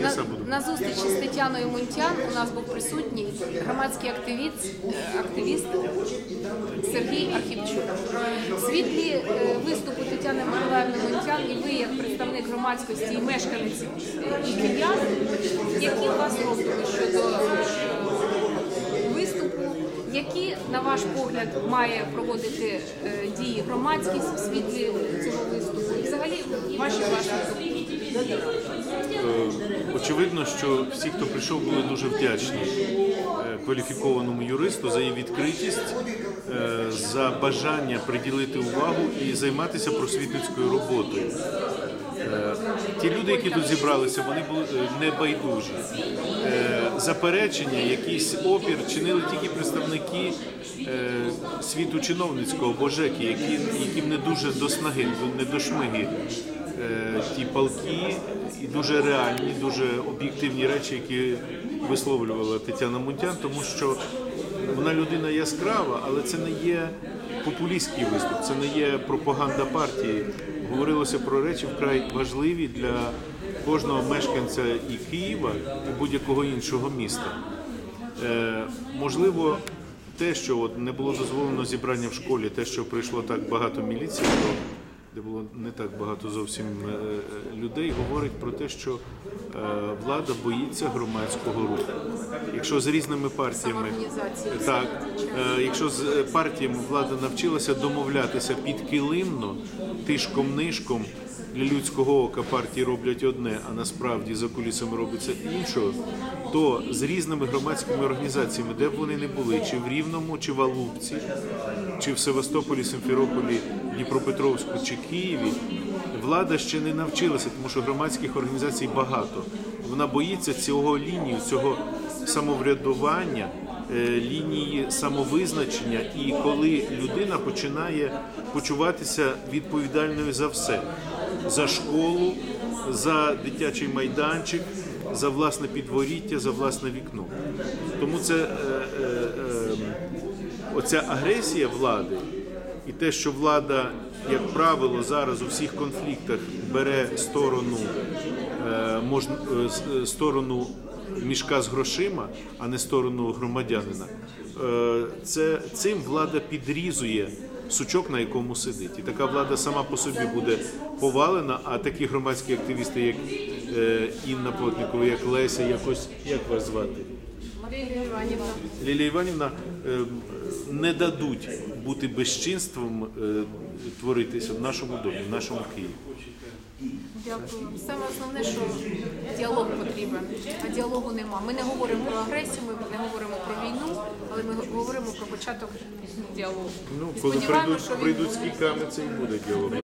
На, на зустрічі з Тетяною Мунтян у нас був присутній громадський активіст, е, активіст Сергій Архівчук. Світлі е, виступу Тетяни Миколаївни Мунтян і ви, як представник громадськості і мешканець е, і киян, які у вас роздуми щодо виступу, які, на ваш погляд, має проводити дії громадськість в світлі цього виступу? І взагалі ваші власні? Е, Очевидно, що всі, хто прийшов, були дуже вдячні е, кваліфікованому юристу за її відкритість, е, за бажання приділити увагу і займатися просвітницькою роботою. Е, Ті люди, які тут зібралися, вони були небайдужі. Заперечення, якийсь опір чинили тільки представники світу чиновницького, божеки, яким не дуже до снаги, не до шмиги ті палки і дуже реальні, дуже об'єктивні речі, які висловлювала Тетяна Мунтян, тому що вона людина яскрава, але це не є популістський виступ, це не є пропаганда партії. Говорилося про речі вкрай важливі для кожного мешканця і Києва, і будь-якого іншого міста. Е, можливо, те, що от не було дозволено зібрання в школі, те, що прийшло так багато міліції, то, де було не так багато зовсім е, е, людей, говорить про те, що влада боїться громадського руху. Якщо з різними партіями так, е, якщо з е, партіями влада навчилася домовлятися підкилимно, тишком-нишком, для людського ока партії роблять одне, а насправді за кулісами робиться іншого, то з різними громадськими організаціями, де б вони не були, чи в Рівному, чи в Алубці, чи в Севастополі, Симферополі, Дніпропетровську чи Києві, влада ще не навчилася, тому що громадських організацій багато. Вона боїться цього лінію, цього самоврядування, е, лінії самовизначення, і коли людина починає почуватися відповідальною за все, за школу, за дитячий майданчик, за власне підворіття, за власне вікно. Тому це е, е, е, оця агресія влади і те, що влада, як правило, зараз у всіх конфліктах бере сторону е, можна, е, е, сторону мішка з грошима, а не сторону громадянина. Е, Це цим влада підрізує сучок, на якому сидить. І така влада сама по собі буде повалена, а такі громадські активісти, як е, Інна Плотникова, як Леся, якось як вас звати? Лілія Іванівна е, не дадуть бути безчинством творитися в нашому домі, в нашому Києві. Дякую. Саме основне, що діалог потрібен, а діалогу нема. Ми не говоримо про агресію, ми не говоримо про війну, але ми говоримо про початок діалогу. Ну, коли прийдуть, що він прийдуть з це і буде діалог.